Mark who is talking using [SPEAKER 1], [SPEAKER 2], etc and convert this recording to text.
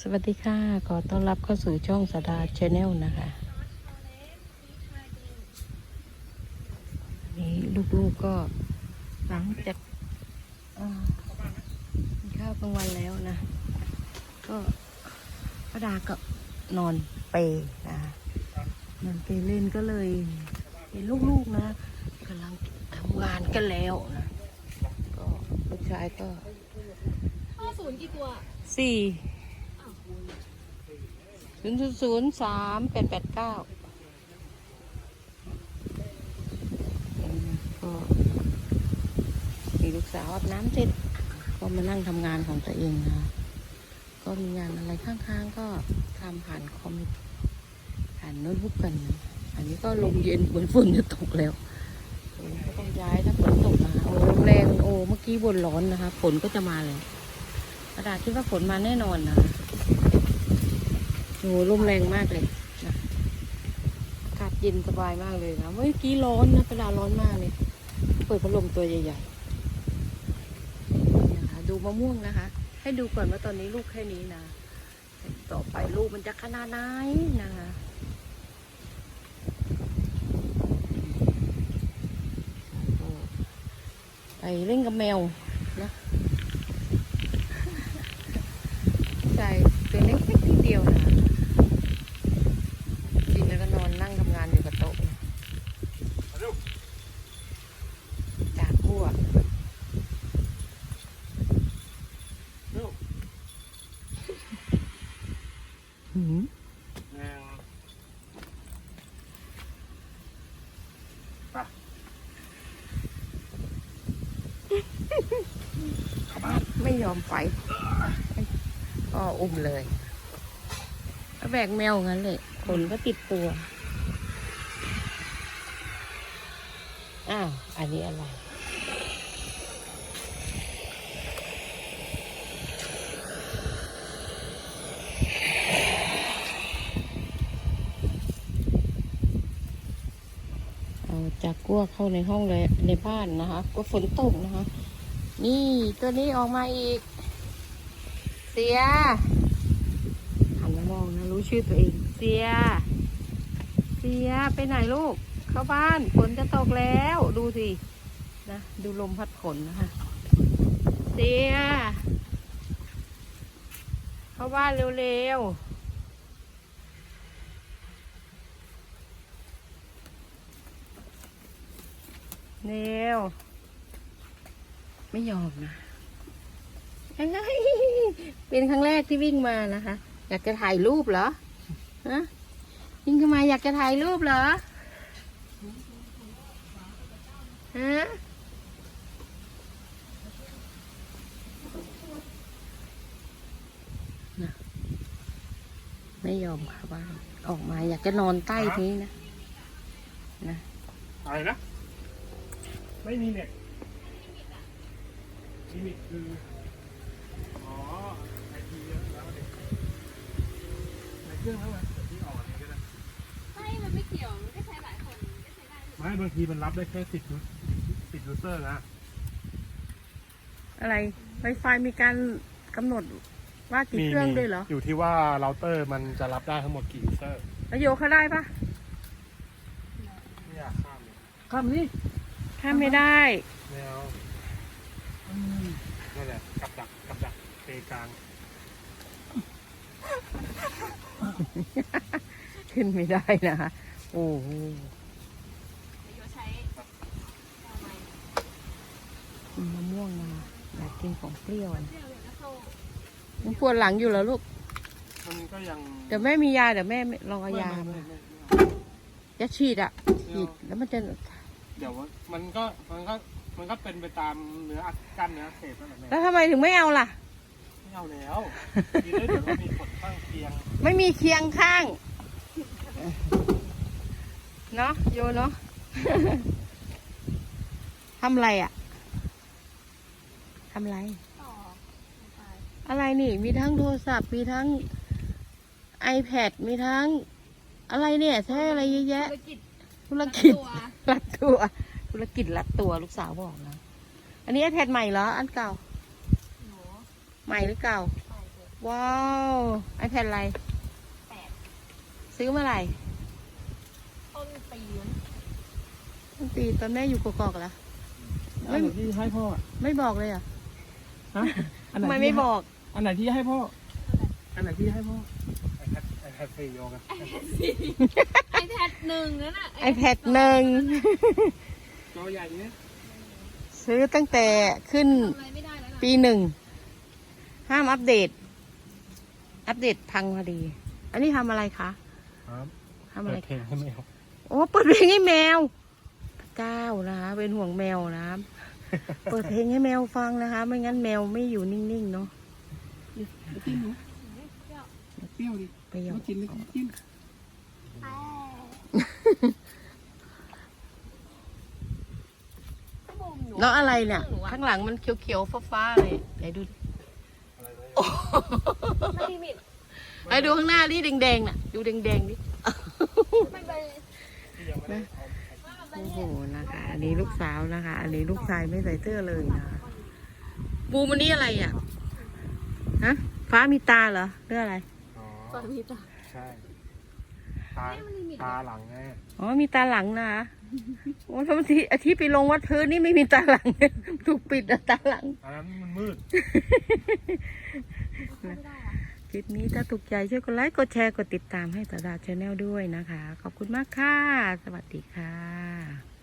[SPEAKER 1] สวัสดีค่ะ ขอต้อนรับเข้าสู่ช่องสดาชาแนลนะคะ นี่ลูกๆก็หลังจากอ่ากินข้าวกลางวันแล้วนะ ก็พระดาก็นอนเปรย์นะนอนเปรย์เล่นก็เลยเห็นลูกๆนะกำลังทำงานกันแล้วนะ ก็ลูกชายก็
[SPEAKER 2] ห้าศูนย์กี่ตัว
[SPEAKER 1] สี่ ศูนย์ศูนย์สามแปดแปดเก้าก็มีลูกสาวอาบน้ำเสร็จก็มานั่งทำงานของตัวเองนะก็มีงานอะไรข้างๆ ก็ทำผ่านคอมผ่านโน้ตบุ๊กกัน อันนี้ก็ลมเย็นเหมือนฝนจะตกแล้วก็ต้องย้ายถ้าฝนตกนะคะโอ้ลมแรงโอ้เมื่อกี้บนร้อนนะคะฝนก็จะมาเลยกระดาษคิดว่าฝนมาแน่นอนนะ โอ้ลมแรงมากเลยนะอากาศเย็นสบายมากเลยนะเมื่อกี้ร้อนนะกระดาษร้อนมากเลย เปิดพัดลมตัวใหญ่ๆนะคะดูมะม่วงนะคะ ให้ดูก่อนว่าตอนนี้ลูกแค่นี้นะ ต่อไปลูกมันจะขนาดไหนนะคะไปเล่นกับแมวนะ ใช่ตัวเล็กๆนิดเดียวนะกินแล้วก็นอนนั่งทำงานอยู่กับโต๊ะนะจากบัวหืม ไม่ยอมไปก็อุ้มเลยก็แบกแมวงั้นเลยขนก็ติดตัว อ้าว อันนี้อะไร จากกั้วเข้าในห้องเลยในบ้านนะคะ ก็ฝนตกนะคะ นี่ตัวนี้ออกมาอีก เสียหันมามองนะรู้ชื่อตัวเอง เสีย เสียไปไหนลูก เข้าบ้านฝนจะตกแล้วดูสินะดูลมพัดฝนนะคะ เสีย เข้าบ้านเร็วๆ เร็ว ไม่ยอมนะเฮ้ยเป็นครั้งแรกที่วิ่งมานะคะ อยากจะถ่ายรูปเหรอฮะวิ่งเข้ามาอยากจะถ่ายรูปเหรอฮะนะไม่ยอมค่ะบ้านออกมาอยากจะนอนใต้นี้นะนะ
[SPEAKER 3] อะไรนะ ไม่มีเน็ตลิมิตคือ อ๋อไอทีแล้วเด็กในเครื่องเท่าไหร่เดี๋ยวที่ออกอันนี้ก็ได้
[SPEAKER 2] ไม่มันไม่เกี่ยวมันก็ใช้หลายคนก็ใช้ได้
[SPEAKER 3] ไม่บางทีมันรับได้แค่สิบยูสิบยูเซอร์นะ
[SPEAKER 1] อะไร Wi-Fi มีการกำหนดว่ากี่เครื่องด้วยเหรอ
[SPEAKER 3] อยู่ที่ว่าเราเตอร์มันจะรับได้ทั้งหมดกี่ยูเซอร์
[SPEAKER 1] แล้วโยเขาได้ปะ
[SPEAKER 3] ไม่อยากข้ามเลย
[SPEAKER 1] คำนี้ ถ้าไม่ได้
[SPEAKER 3] แนวนั่นแหละกับดักกับดักเปกลาง
[SPEAKER 1] ขึ้นไม่ได้นะคะโอ้โห
[SPEAKER 2] เดี๋ยวใช้เอาไว้
[SPEAKER 1] กินมะม่วงนะอยากกินของเปรี้ยวนะ
[SPEAKER 2] เดี๋ยวเดี๋ยวจะเข้า
[SPEAKER 1] มันปวดหลังอยู่เหรอลูก
[SPEAKER 3] มันก็ยัง
[SPEAKER 1] เดี๋ยวแม่มียาเดี๋ยวแม่ลองเอายา
[SPEAKER 3] ไม่
[SPEAKER 1] มา
[SPEAKER 3] ไม่ไม่
[SPEAKER 1] ยาฉีดอะฉีดแล้วมันจะ
[SPEAKER 3] เดี๋ยวมันก็มันก็มันก็เป็นไปตามเนื้ออัดกั้นเนื้ออักเสพนั่นแหละแม่
[SPEAKER 1] แล้วทำไมถึงไม่เอาล่ะ
[SPEAKER 3] ไม่เอาแล้วทีนี้เดี๋ยวมันมีผลข้างเคียง
[SPEAKER 1] ไม่มีเคียงข้าง เนาะโยเนาะ ทำอะไรอะ ทำอะไร
[SPEAKER 2] ต่อไป
[SPEAKER 1] อะไรนี่ มีทั้งโทรศัพท์มีทั้ง iPad มีทั้ง อะไรเนี่ย ใช้อะไรเยอะแยะ
[SPEAKER 2] ธุรกิจ
[SPEAKER 1] ธุรกิจ
[SPEAKER 2] ตัว
[SPEAKER 1] รัดตัว ธุรกิจรัดตัวลูกสาวบอกนะ อันนี้ iPad ใหม่เหรอ อันเก่า
[SPEAKER 2] หนู
[SPEAKER 1] ใหม่หรือเก่า
[SPEAKER 2] ไปเถอะ
[SPEAKER 1] ว้าว iPad อะไร
[SPEAKER 2] แปด
[SPEAKER 1] ซื้อเมื่อไหร่
[SPEAKER 2] ต้นปีนั้น
[SPEAKER 1] ตั้งปีตอนแม่อยู่กอกๆแล้ว
[SPEAKER 3] อันไหนที่ให้พ่ออะ
[SPEAKER 1] ไม่บอกเลยเหรอะ
[SPEAKER 3] ฮะอันไหน
[SPEAKER 1] ทำไม
[SPEAKER 3] ที่
[SPEAKER 1] ไม่
[SPEAKER 3] ให้
[SPEAKER 1] บอก
[SPEAKER 3] อันไหนที่ให้พ่อ อันไหนที่ให้พ่อไอ แพดไอแพดฟรีโยกัน
[SPEAKER 2] ไอแพดหนึ่งนั่นน่ะ
[SPEAKER 1] iPad หนึ่ง
[SPEAKER 3] จอใหญ่เนี้ย
[SPEAKER 1] ซื้อตั้งแต่ขึ้น
[SPEAKER 2] ทำอะไรไม่ได้แล้วนะ
[SPEAKER 1] ปีหนึ่ง ห้ามอัปเดต อัปเดตพังพอดี อันนี้ทำอะไรคะ
[SPEAKER 3] ครับ
[SPEAKER 1] ทำอะไร
[SPEAKER 3] เปิดเพลงให้แมว
[SPEAKER 1] โอ้เปิดเพลงให้แมวพระเจ้านะคะเป็นห่วงแมวนะ เปิดเพลงให้แมวฟังนะคะ ไม่งั้นแมวไม่อยู่นิ่งๆเนาะ
[SPEAKER 3] จิ้มหนูเปรี้ยวดิ
[SPEAKER 1] ไปยอ
[SPEAKER 3] ไม่กินเลยจิ้ม
[SPEAKER 1] แล้วอะไรเนี่ย ข้างหลังมันเขียวๆฟ้าๆเลยไหนดูดิ
[SPEAKER 2] ไม่ลิมิต
[SPEAKER 1] ไหนดูข้างหน้าดิแดงๆน่ะ ดูแดงๆดิ
[SPEAKER 2] ไม่ไป
[SPEAKER 1] นะโอ้โหนะคะ อันนี้ลูกสาวนะคะ อันนี้ลูกชายไม่ใส่เสื้อเลยนะคะบูมอันนี้อะไรอะฮะฟ้ามีตาเหรอเรื่องอะไร
[SPEAKER 3] อ๋อ
[SPEAKER 2] ตอนนี้จ้ะ
[SPEAKER 3] ใช่ ตา ตาหลังไง
[SPEAKER 1] อ๋อมีตาหลังนะคะโอ้ทำไมที่อาทิตย์ไปลงวัดพื้นนี่ไม่มีตาหลัง ถูกปิดอะตาหลัง
[SPEAKER 3] อันนั้นมันมืด
[SPEAKER 2] ไม่ได้อะ
[SPEAKER 1] คลิปนี้ถ้าถูกใจช่วยกดไลค์ กดแชร์ กดติดตามให้ตาดาชาแนลด้วยนะคะ ขอบคุณมากค่ะ สวัสดีค่ะ